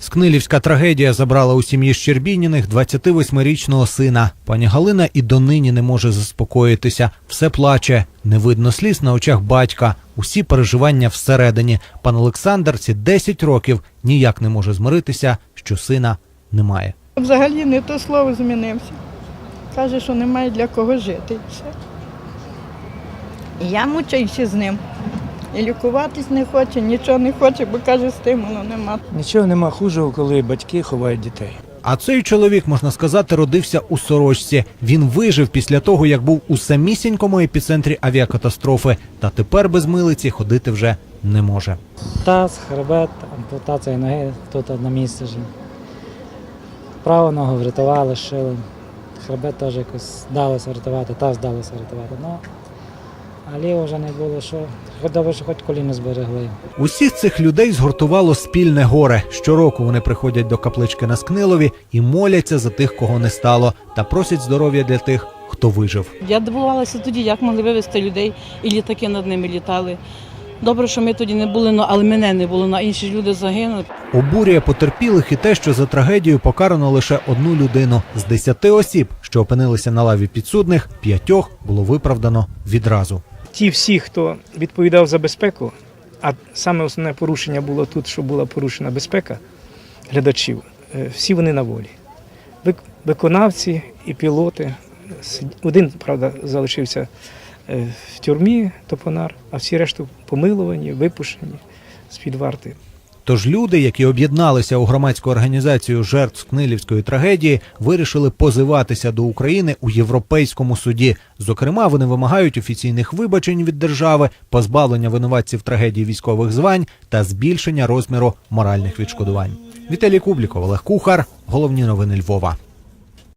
Скнилівська трагедія забрала у сім'ї Щербініних 28-річного сина. Пані Галина і донині не може заспокоїтися. Все плаче. Не видно сліз на очах батька. Усі переживання всередині. Пан Олександр ці 10 років ніяк не може змиритися, що сина немає. Взагалі не то слово змінився. Каже, що немає для кого жити. Все. Я мучаюся з ним. І лікуватись не хоче, нічого не хоче, бо каже, стимулу нема. Нічого нема хужого, коли батьки ховають дітей. А цей чоловік, можна сказати, родився у сорочці. Він вижив після того, як був у самісінькому епіцентрі авіакатастрофи, та тепер без милиці ходити вже не може. Таз, хребет, ампутація ноги тут на місці вже. Праву ногу врятували, шили. Хребет теж якось вдалося врятувати, таз вдалося врятувати. Ну, а ліво вже не було що. Добре, що хоч коліно зберегли. Усіх цих людей згуртувало спільне горе. Щороку вони приходять до каплички на Скнилові і моляться за тих, кого не стало, та просять здоров'я для тих, хто вижив. Я дивувалася тоді, як могли вивезти людей, і літаки над ними літали. Добре, що ми тоді не були, але мене не було, на інші люди загинули. Обурює потерпілих і те, що за трагедію покарано лише одну людину з десяти осіб, що опинилися на лаві підсудних, п'ятьох було виправдано відразу. Ті всі, хто відповідав за безпеку, а саме основне порушення було тут, що була порушена безпека глядачів, е, всі вони на волі. Виконавці і пілоти. Один, правда, залишився е, в тюрмі, топонар, а всі решту помилувані, випущені з-під варти. Тож люди, які об'єдналися у громадську організацію жертв Скнилівської трагедії, вирішили позиватися до України у Європейському суді. Зокрема, вони вимагають офіційних вибачень від держави, позбавлення винуватців трагедії військових звань та збільшення розміру моральних відшкодувань. Віталій Кубліков, Олег Кухар. Головні новини Львова.